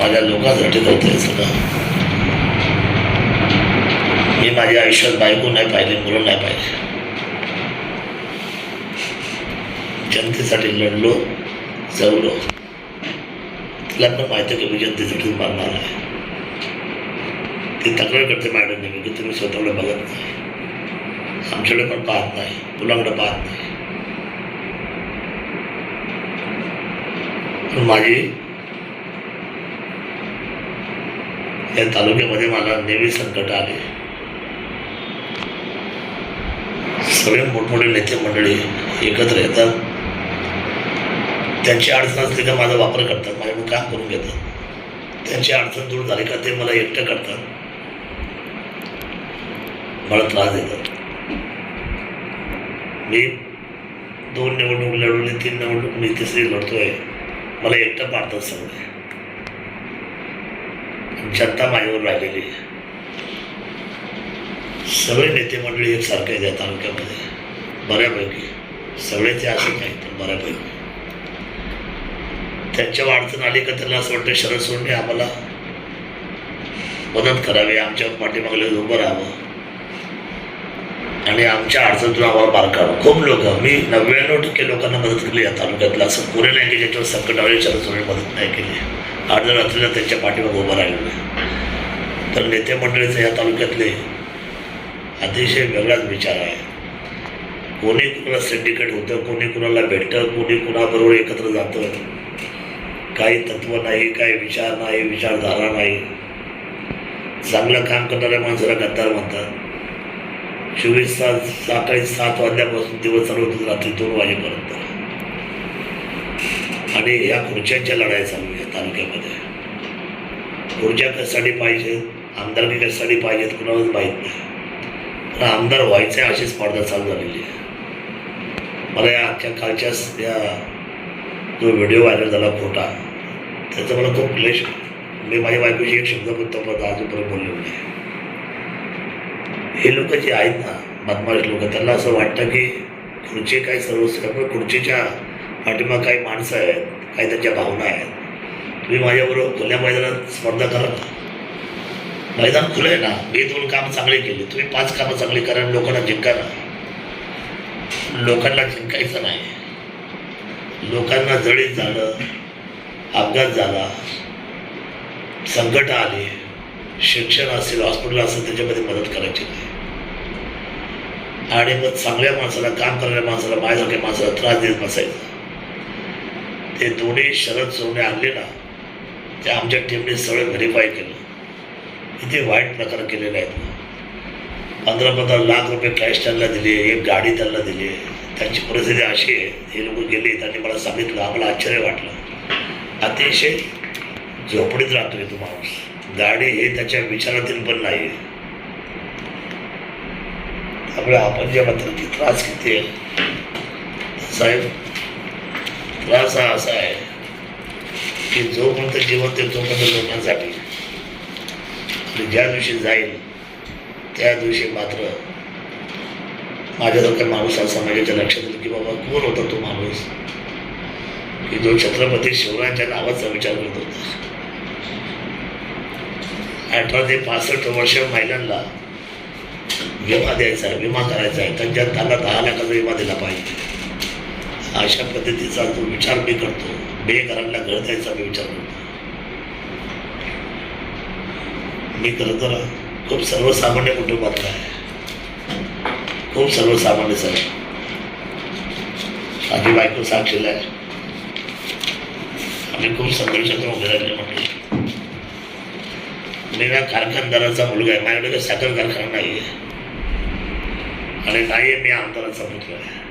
माझ्या लोकांसाठी करतोय सगळं. मी माझ्या आयुष्यात बायको नाही पाहिजे मुलं नाही पाहिजे जनतेसाठी लढलो जगलो. तिला पण माहिती आहे की मी जनतेसाठी मारणार आहे. ती तक्रार करते मॅडम नेहमी की तुम्ही स्वतःकडे बघत नाही. आमच्याकडे पण पाहत नाही मुलांकडे पाहत नाही. पण माझी या तालुक्यामध्ये मला नेहमी संकट आले. सगळे मोठमोठे नेते मंडळी एकत्र येतात. त्यांची अडचण असली का माझा वापर करतात माझ्याकडून काम करून घेतात. त्यांची अडचण दूर झाली का ते मला एकटं करतात. मला त्रास देतात. मी दोन निवडणूक लढवली तीन निवडणूक मी तिसरी लढतोय. मला एकटं पाडतात सगळे. जनता माझ्यावर राहिलेली. सगळे नेते मंडळी एकसारखे आहेत या तालुक्यामध्ये. बऱ्यापैकी. सगळे ते असे नाही पण बऱ्यापैकी. त्यांच्यावर अडचण आली का त्यांना असं वाटतं शरद सोडणे आम्हाला मदत करावी आमच्या पाठीमागले उभं राहावं. आणि आमच्या अडचणीतून आम्हाला पार काढावं. खूप लोक मी नव्याण्णव टक्के लोकांना मदत केली या तालुक्यातलं. असं पुणे नाही की ज्याच्यावर संकट शरद सोडणे मदत नाही केली. अर्ध्या असलेल्या त्यांच्या पाठीवर उभं राहिलेलं आहे. तर नेते मंडळीचे या तालुक्यातले अतिशय वेगळाच विचार आहे. कोणी कुणाला सिंडिकेट होतं कोणी कुणाला भेटतं कोणी कुणाबरोबर एकत्र जातं काही तत्व नाही काही विचार नाही विचारधारा नाही. चांगलं काम करणाऱ्या माणसाला गद्दार म्हणतात. चोवीस तास सकाळी सात वाजल्यापासून दिवस चालू होतो रात्री दोन वाजेपर्यंत. आणि या खुर्च्यांच्या लढाई चालू आहे तालुक्यामध्ये. खुर्च्या कशासाठी पाहिजेत? आमदारकी कशासाठी पाहिजेत? कुणालाच माहीत नाही. पण आमदार व्हायचं अशी स्पर्धा चालू झालेली आहे. मला या आजच्या कालच्या या जो व्हिडिओ व्हायरल झाला खोटा त्याचा मला खूप क्लेश मी माझ्या बायकोची एक शब्द पण तोपर्यंत अजूनपर्यंत बोललेलो नाही. हे लोक जे आहेत ना बदमाश लोक त्यांना असं वाटतं की खुर्ची काय सर्वस्व खुर्चीच्या पाठिंबा काही माणसं आहेत काही त्यांच्या भावना आहेत. तुम्ही माझ्याबरोबर खुल्या मैदानात स्पर्धा करा ना मैदान खुलं आहे ना मी दोन काम चांगले केले. तुम्ही पाच कामं चांगली करा आणि लोकांना जिंका ना. लोकांना जिंकायचं नाही. लोकांना जळीत झालं अपघात झाला संकट आली शिक्षण असेल हॉस्पिटल असेल त्याच्यामध्ये मदत करायची नाही. आणि मग चांगल्या माणसाला काम करणाऱ्या माणसाला माझ्यासारख्या माणसाला त्रास देत बसायचा. ते दोन्ही शरद सोने आणले ना ते आमच्या टीमने सगळं व्हेरीफाय केलं. इथे वाईट प्रकार केलेले आहेत पंधरा पंधरा लाख रुपये कॅश त्यांना दिले एक गाडी त्यांना दिली. त्यांची परिस्थिती अशी आहे हे लोक गेले त्यांनी मला सांगितलं आम्हाला आश्चर्य वाटलं. अतिशय झोपडीत राहतोय तो माणूस. गाडी हे त्याच्या विचारातील पण नाही त्यामुळे आपण जे म्हणतो त्रास किती आहे. साहेब त्रास हा असा आहे की जोपर्यंत जिवंत आहे तोपर्यंत लोकांसाठी. आणि ज्या दिवशी जाईल त्या दिवशी मात्र माझ्यासारखा माणूस हा समाजाच्या लक्षात येईल की बाबा कोण होता तो माणूस? की जो छत्रपती शिवरायांच्या नावाचा विचार करत होता. अठरा ते पासष्ट वर्ष महिलांना विमा द्यायचा आहे विमा करायचा आहे. त्यांच्या त्यांना दहा लाखाचा विमा दिला पाहिजे. अशा पद्धतीचा जो विचार मी करतो बेघरांना घर द्यायचा मी विचार करतो. मी खरं तर खूप सर्वसामान्य कुटुंबातला आहे. खूप सर्वसामान्य सर माझी बायको साक्षीला आहे. आम्ही खूप संघर्षातून उभे राहिले म्हटले. मी ना कारखानदाराचा मुलगा आहे. माझ्याकडे साखर कारखाना नाही आहे आणि नाही आहे मी आमदाराचा मुलगा आहे.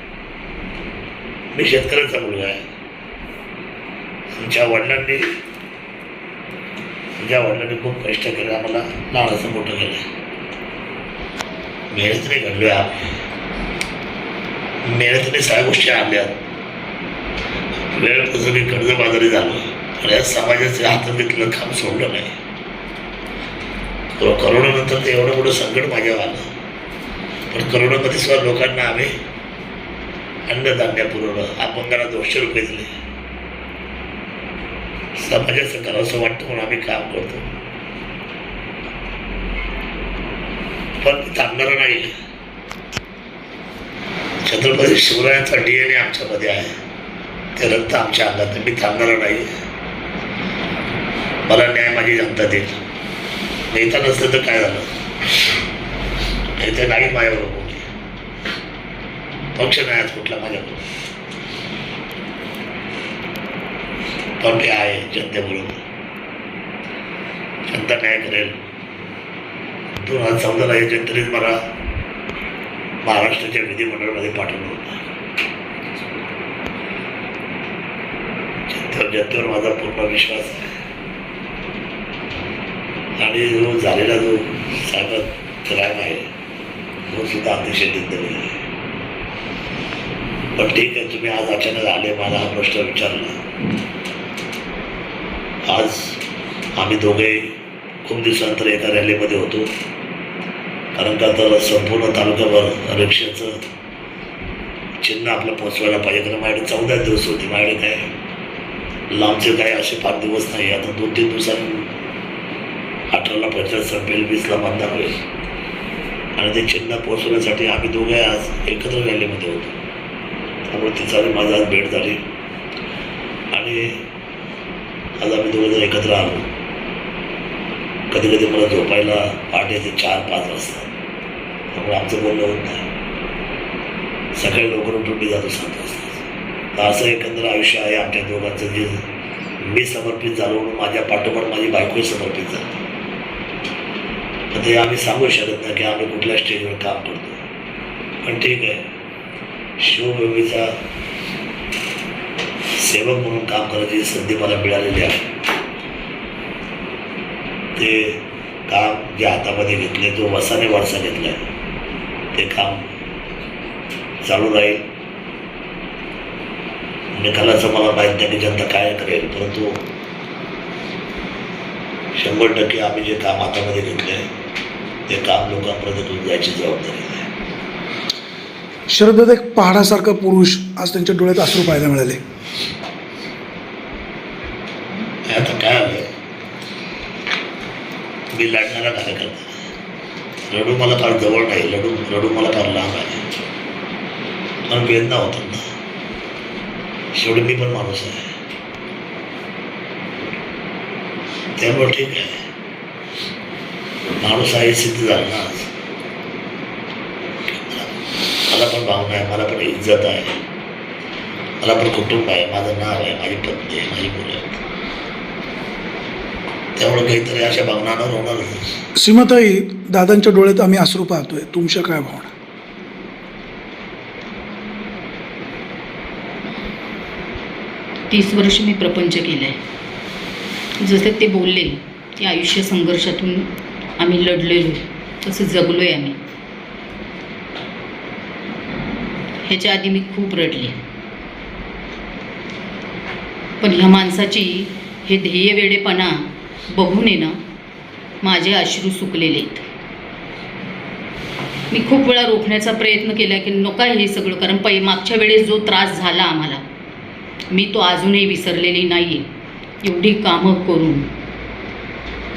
मी शेतकऱ्याचा मुलगा आहे. तुमच्या वडिलांनी माझ्या वडिलांनी खूप कष्ट केले आम्हाला लाडाचं मोठं केलं. मेहनतीने घडलोय आम्ही मेहनतीने सगळ्या गोष्टी आणल्या. वेळ प्रसंगी कर्जबाजारी झालो. आणि या समाजाच्या घेतलं काम सोडलं नाही. करोनानंतर ते एवढं मोठं संकट माझ्यावर आलं पण करोनामध्ये सुद्धा लोकांना आम्ही अन्नधान्य पुरवलं अपंगाला दोनशे रुपये दिले. समाजाचं करावं असं वाटतं म्हणून आम्ही काम करतो. पण थांबणार नाही. छत्रपती शिवरायांचा डीएनए आमच्यामध्ये आहे. ते रक्त आमच्या अंगात मी थांबणार नाही. मला न्याय माझी जनता देईल. नेता नसलं तर काय झालं? नेते नाही माझ्याबरोबर. पक्ष नाही आज कुठला माझ्याबरोबर पण आहे जनतेबरोबर जनता काय करेल? दोन हजार चौदाला या जनतेनेच मला महाराष्ट्राच्या विधिमंडळामध्ये पाठवलं होतं. जनतेवर जनतेवर माझा पूर्ण विश्वास आहे. आणि जो झालेला जो साहेब राम आहे तो सुद्धा अतिशय निंदनीय आहे. पण ठीक आहे तुम्ही आज अचानक आले मला हा प्रश्न विचारला. आज आम्ही दोघे खूप दिवसानंतर एका रॅलीमध्ये होतो. कारण का तर संपूर्ण तालुक्यावर आरक्षणाचं चिन्ह आपलं पोचवायला पाहिजे. कारण माझ्याकडे चौदा दिवस होते. माझ्याकडे काय लांबचे काय असे पाच दिवस नाही. आता दोन तीन दिवसांनी अठराला पंचायत संपेल वीसला मतदान होईल. आणि ते चिन्ह पोचवण्यासाठी आम्ही दोघे आज एकत्र रॅलीमध्ये होतो. त्यामुळे तिचा आणि माझा आज भेट झाली. आणि आज आम्ही दोघं जण एकत्र आलो. कधी कधी मला झोपायला पहाटेचे चार पाच वाजता त्यामुळे आमचं बोलणं होत नाही. सकाळी लवकर उठून मी जातो सात वाजता. तर असं एकंदर आयुष्य आहे आमच्या दोघांचं जे मी समर्पित झालो म्हणून माझ्या पाठोपाठ माझी बायकोही समर्पित झाली. तर ते आम्ही सांगू शकत नाही की आम्ही कुठल्या स्टेजवर काम करतो पण ठीक आहे. शिवभूमीचा सेवक म्हणून काम करायची संधी मला मिळालेली आहे. ते काम जे हातामध्ये घेतले जो वसाने वारसा घेतलाय ते काम चालू राहील. निकालाचं मला माहीत नाही की जनता काय करेल परंतु शंभर टक्के आम्ही जे काम हातामध्ये घेतलं आहे ते काम लोकांपर्यंत घेऊन जायची जबाबदारी शरद एक पहाडासारखा पुरुष आज त्यांच्या डोळ्यात अश्रू पाहायला मिळाले. हे आता काय मी लढणारा कार्यकर्ता. लडू मला फार जवळ नाही लडू लडू मला फार लांब आहे. पण वेदना होतात ना. शेवटी मी पण माणूस आहे. त्यामुळे ठीक आहे. माणूस आहे सिद्ध झाला ना आज मला पण भावना आहे मला पण इज्जत आहे. मला पण कुटुंब आहे माझं नाव आहे माझी पत्नी आहे माझी मुलं आहेत. त्यामुळे काहीतरी अशा भावनांवर होणारच सीमाताई दादांच्या डोळ्यात आम्ही अश्रू पाहतोय. तुमच्या काय भावना? तीस वर्ष मी प्रपंच केला आहे जसं ते बोलले की आयुष्य संघर्षातून आम्ही लढलेलो तसं जगलो आहे आम्ही. ह्याच्या आधी मी खूप रडले. पण ह्या माणसाची हे ध्येय वेडेपणा बघून आहे ना माझे अश्रू सुकलेले आहेत. मी खूप वेळा रोखण्याचा प्रयत्न केला की नका हे सगळं कारण पै मागच्या वेळेस जो त्रास झाला आम्हाला मी तो अजूनही विसरलेली नाही आहे एवढी कामं करून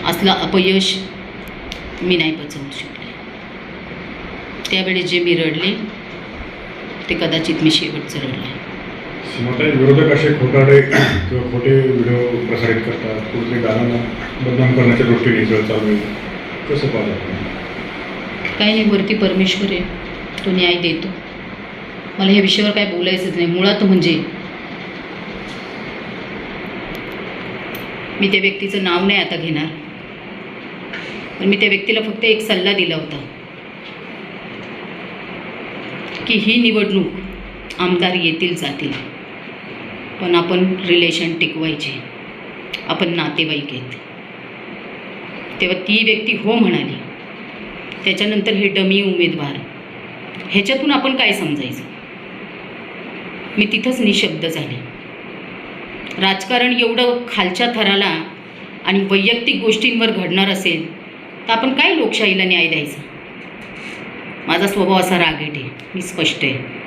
असलं अपयश मी नाही पचवू शकले. त्यावेळेस जे मी रडले ते कदाचित मी शेवटचं रडले. विरोधक असे खोटाडे किंवा खोटे व्हिडिओ प्रसारित करतात कुठले गाण्यांना बदनाम करण्याच्या दृष्टीने सगळं चालू आहे. कसं पाहता तुम्ही? काही नाही वरती परमेश्वर आहे. तो न्याय देतो. मला ह्या विषयावर काय बोलायचंच नाही. मुळात म्हणजे मी त्या व्यक्तीचं नाव नाही आता घेणार. पण मी त्या व्यक्तीला फक्त एक सल्ला दिला होता. की ही निवडणूक आमदार येतील जातील. पण आपण रिलेशन टिकवायचे. आपण नातेवाईक आहेत. तेव्हा ती व्यक्ती हो म्हणाली. त्याच्यानंतर हे डमी उमेदवार ह्याच्यातून आपण काय समजायचं? मी तिथंच निशब्द झाले. राजकारण एवढं खालच्या थराला आणि वैयक्तिक गोष्टींवर घडणार असेल तर आपण काय लोकशाहीला न्याय द्यायचा? माझा स्वभाव असा रागीट आहे. मी स्पष्ट आहे.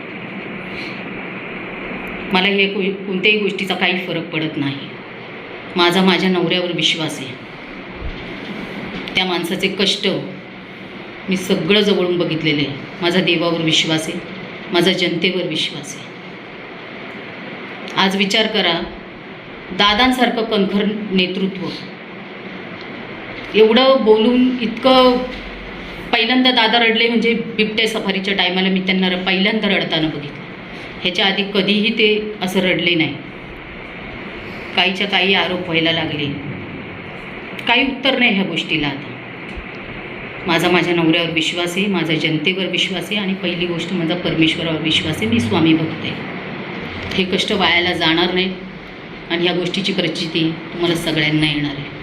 मला हे को कोणत्याही गोष्टीचा काही फरक पडत नाही. माझा माझ्या नवऱ्यावर विश्वास आहे. त्या माणसाचे कष्ट मी सगळं जवळून बघितलेलं आहे. माझा देवावर विश्वास आहे. माझा जनतेवर विश्वास आहे. आज विचार करा दादांसारखं कणखर नेतृत्व. एवढं बोलून इतकं पहिल्यांदा दादा रडले म्हणजे बिबट्या सफारीच्या टायमाला मी त्यांना र- पहिल्यांदा रडताना बघितलं. ह्याच्या आधी कधीही ते असं रडले नाही. काहीच्या काही आरोप व्हायला लागले. काही उत्तर नाही ह्या गोष्टीला आता. माझा माझ्या नवऱ्यावर विश्वास आहे माझा जनतेवर विश्वास आहे आणि पहिली गोष्ट माझा परमेश्वरावर विश्वास आहे मी स्वामी भक्त आहे. हे कष्ट वायाला जाणार नाही आणि ह्या गोष्टीची प्रचिती तुम्हाला सगळ्यांना येणार आहे.